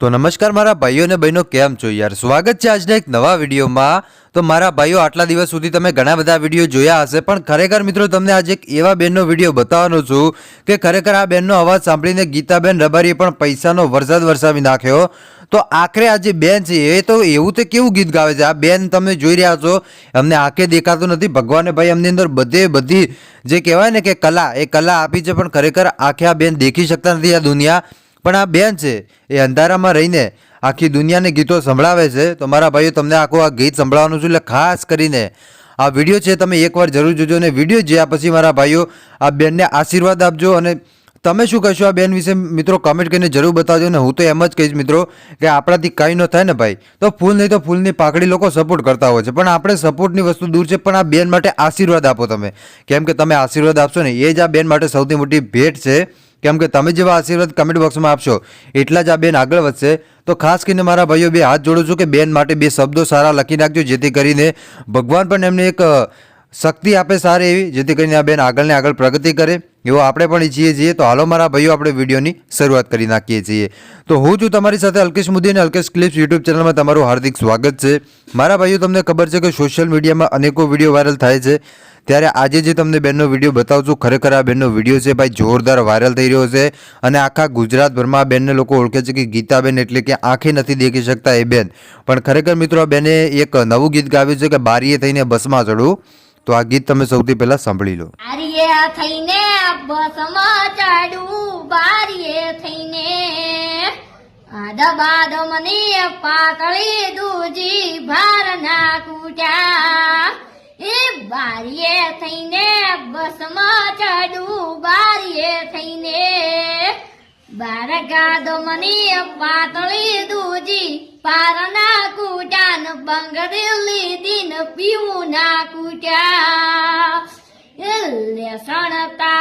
તો નમસ્કાર મારા ભાઈઓ અને બહેનો, કેમ છો યાર? સ્વાગત છે આજના એક નવા વિડીયોમાં. તો મારા ભાઈઓ, આટલા દિવસ સુધી તમે ઘણા બધા વીડિયો જોયા હશે, પણ ખરેખર મિત્રો તમને આજે એક એવા બેનનો વીડિયો બતાવવાનો છું કે ખરેખર આ બેનનો અવાજ સાંભળીને ગીતાબેન રબારીએ પણ પૈસાનો વરસાદ વરસાવી નાખ્યો. તો આખરે આ જે બેન છે, એ તો એવું તે કેવું ગીત ગાવે છે? આ બેન તમે જોઈ રહ્યા છો અમને આંખે દેખાતું નથી. ભગવાને ભાઈ એમની અંદર બધે બધી જે કહેવાય ને કે કલા, એ કલા આપી છે, પણ ખરેખર આંખે આ બેન દેખી શકતા નથી આ દુનિયા. પણ આ બેન છે, એ અંધારામાં રહીને આખી દુનિયાને ગીતો સંભળાવે છે. તો મારા ભાઈઓ, તમને આખું આ ગીત સંભળાવવાનું છું એટલે ખાસ કરીને આ વીડિયો છે તમે એકવાર જરૂર જોજો અને વીડિયો જોયા પછી મારા ભાઈઓ, આ બેનને આશીર્વાદ આપજો અને તમે શું કહેશો આ બેન વિશે? મિત્રો કમેન્ટ કરીને જરૂર બતાવજો ને હું તો એમ જ કહીશ મિત્રો કે આપણાથી કાંઈ ન થાય ને ભાઈ. તો ફૂલ નહીં તો ફૂલની પાકડી લોકો સપોર્ટ કરતા હોય છે. પણ આપણે સપોર્ટની વસ્તુ દૂર છે, પણ આ બેન માટે આશીર્વાદ આપો તમે. કેમ કે તમે આશીર્વાદ આપશો ને, એ જ આ બેન માટે સૌથી મોટી ભેટ છે. કેમ કે તમે જેવા આશીર્વાદ કમેન્ટ બોક્સમાં આપશો, એટલા જ આ બેન આગળ વધશે. તો ખાસ કરીને મારા ભાઈઓ, બે હાથ જોડું છું કે બેન માટે બે શબ્દો સારા લખી નાખજો, જેથી કરીને ભગવાન પણ એમને એક શક્તિ આપે સારી એવી, જેથી કરીને આ બેન આગળને આગળ પ્રગતિ કરે. એવો આપણે પણ ઈચ્છીએ છીએ. તો હાલો મારા ભાઈઓ, આપણે વિડીયોની શરૂઆત કરી નાખીએ છીએ. તો હું છું તમારી સાથે અલ્કેશ મુદ્દી અને અલ્કેશ ક્લિપ્સ યુટ્યુબ ચેનલમાં તમારું હાર્દિક સ્વાગત છે. મારા ભાઈઓ, તમને ખબર છે કે સોશિયલ મીડિયામાં અનેકો વીડિયો વાયરલ થાય છે. ત્યારે આજે જે તમને બેનનો વીડિયો બતાવું છું, ખરેખર આ બેનનો વીડિયો છે ભાઈ જોરદાર વાયરલ થઈ રહ્યો છે. અને આખા ગુજરાતભરમાં આ બેનને લોકો ઓળખે છે કે ગીતાબેન એટલે કે આંખે નથી દેખી શકતા એ બેન. પણ ખરેખર મિત્રો બેને એક નવું ગીત ગાવ્યું છે કે બારીએ થઈને બસમાં ચડું તો આ ગીત તમે સૌથી પહેલા સાંભળી લો. આર્ય થઈને બસમાં ચડું બારીએ થઈને. આદબાદ મને પાતળી દૂજી ભારના કૂટ્યા એ બારીએ થઈને બસમાં ચડું બારીએ થઈને. બાર ગાદો મને પાતળી દૂજી પારના કૂટાન બંગરેલી દિન પીવું ના કૂટા લેસણ તારું